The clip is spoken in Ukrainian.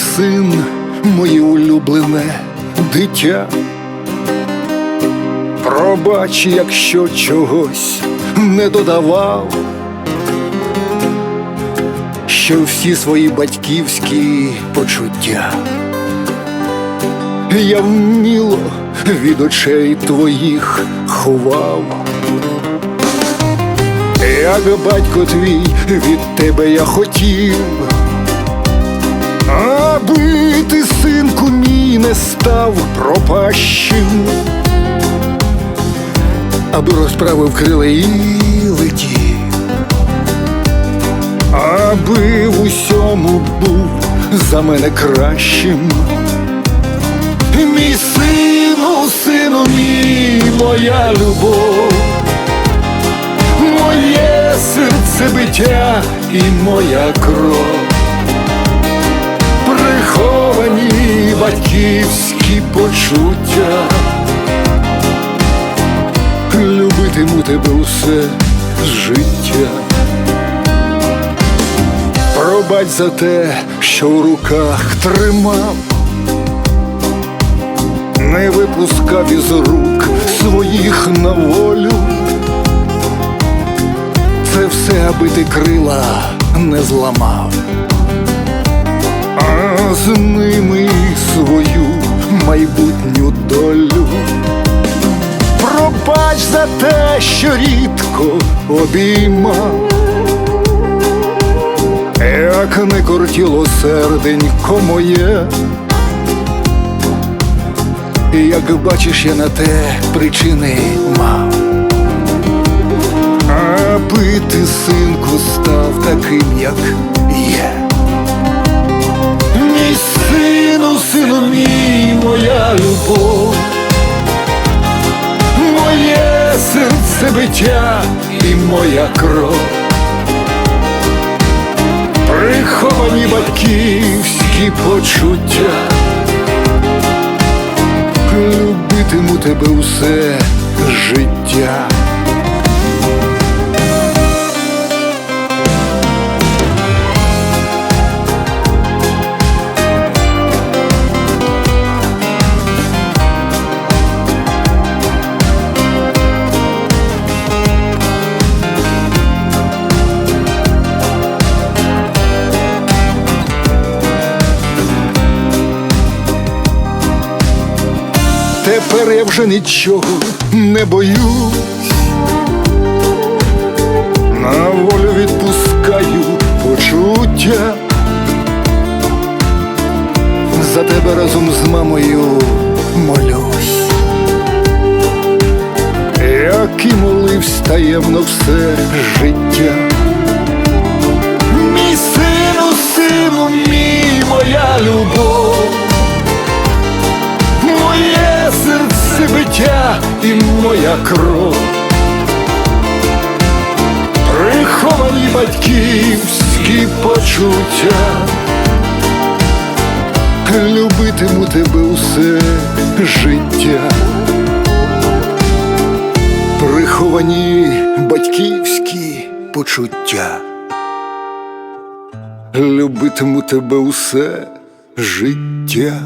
син, моє улюблене дитя. Пробач, якщо чогось не додавав, що всі свої батьківські почуття я вміло від очей твоїх ховав. Як батько твій від тебе я хотів, аби ти, синку мій, не став пропащим, аби розправив крила і летів, аби в усьому був за мене кращим. Мій сину, сину мій, моя любов, моє серце биття і моя кров, приховані батьківські почуття, любитиму тебе усе життя. Пробач за те, що в руках тримав не випускав із рук своїх на волю. Це все, аби ти крила не зламав, з ними свою майбутню долю. Пробач за те, що рідко обіймав, як не кортіло серденько моє. І як бачиш, я на те причини мав. Аби ти, синку, став таким, як є. Моя моє серце биття і моя кров. Приховані батьківські почуття любитиму тебе усе життя. Тепер я вже нічого не боюсь, на волю відпускаю почуття. За тебе разом з мамою молюсь, як і моливсь таємно все життя. І моя кров, приховані батьківські почуття, любитиму тебе усе життя, приховані батьківські почуття, любитиму тебе усе життя.